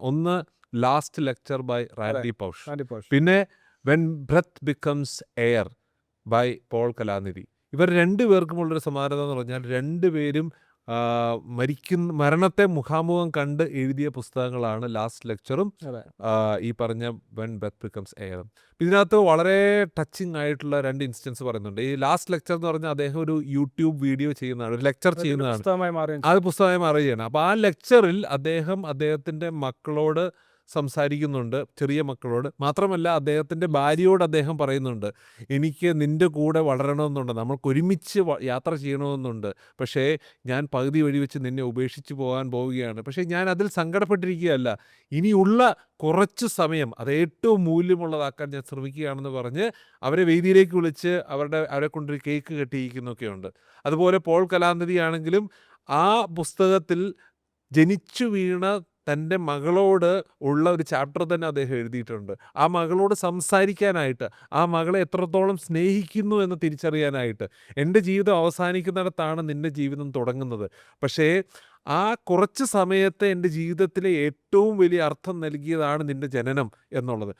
ഒന്ന് last lecture by Randy Pausch പിന്നെ when breath becomes air by Paul Kalanithi ഇവർ രണ്ടു പേർക്കുമുള്ളൊരു സമാനത എന്ന് പറഞ്ഞാൽ രണ്ടുപേരും മരിക്കുന്ന മരണത്തെ മുഖാമുഖം കണ്ട് എഴുതിയ പുസ്തകങ്ങളാണ് ലാസ്റ്റ് ലെക്ചറും ഈ പറഞ്ഞ വെൻ ബെത്ത് ബിക്കംസ് എയറും ഇതിനകത്ത് വളരെ ടച്ചിങ് ആയിട്ടുള്ള രണ്ട് ഇൻസിഡൻസ് പറയുന്നുണ്ട്. ഈ ലാസ്റ്റ് ലെക്ചർ എന്ന് പറഞ്ഞാൽ അദ്ദേഹം ഒരു യൂട്യൂബ് വീഡിയോ ചെയ്യുന്നതാണ് ഒരു ലെക്ചർ ചെയ്യുന്നതാണ്. അത് പുസ്തകമായി മാറുകയാണ്. അപ്പോൾ ആ ലെക്ചറിൽ അദ്ദേഹം അദ്ദേഹത്തിന്റെ മക്കളോട് സംസാരിക്കുന്നുണ്ട് ചെറിയ മക്കളോട്. മാത്രമല്ല അദ്ദേഹത്തിന്റെ ഭാര്യയോട് അദ്ദേഹം പറയുന്നുണ്ട് എനിക്ക് നിന്റെ കൂടെ വളരണമെന്നുണ്ട്. നമ്മൾക്ക് ഒരുമിച്ച് യാത്ര ചെയ്യണമെന്നുണ്ട്. പക്ഷേ ഞാൻ പകുതി വഴി വെച്ച് നിന്നെ ഉപേക്ഷിച്ച് പോകാൻ പോവുകയാണ്. പക്ഷേ ഞാൻ അതിൽ സങ്കടപ്പെട്ടിരിക്കുകയല്ല. ഇനിയുള്ള കുറച്ച് സമയം അത് ഏറ്റവും മൂല്യമുള്ളതാക്കാൻ ഞാൻ ശ്രമിക്കുകയാണെന്ന് പറഞ്ഞ് അവരെ വേദിയിലേക്ക് വിളിച്ച് അവരുടെ അവരെ കൊണ്ടൊരു കേക്ക് കെട്ടിയിരിക്കുന്നൊക്കെയുണ്ട്. അതുപോലെ പോൾ കലാനിധി ആണെങ്കിലും ആ പുസ്തകത്തിൽ ജനിച്ചു വീണ തന്റെ മകളോട് ഉള്ള ഒരു ചാപ്റ്റർ തന്നെ അദ്ദേഹം എഴുതിയിട്ടുണ്ട്. ആ മകളോട് സംസാരിക്കാനായിട്ട് ആ മകളെ എത്രത്തോളം സ്നേഹിക്കുന്നു എന്ന് തിരിച്ചറിയാനായിട്ട്. എന്റെ ജീവിതം അവസാനിക്കുന്നിടത്താണ് നിന്റെ ജീവിതം തുടങ്ങുന്നത്. പക്ഷേ ആ കുറച്ച് സമയത്തെ എന്റെ ജീവിതത്തിലെ ഏറ്റവും വലിയ അർത്ഥം നൽകിയതാണ് നിന്റെ ജനനം എന്നുള്ളത്.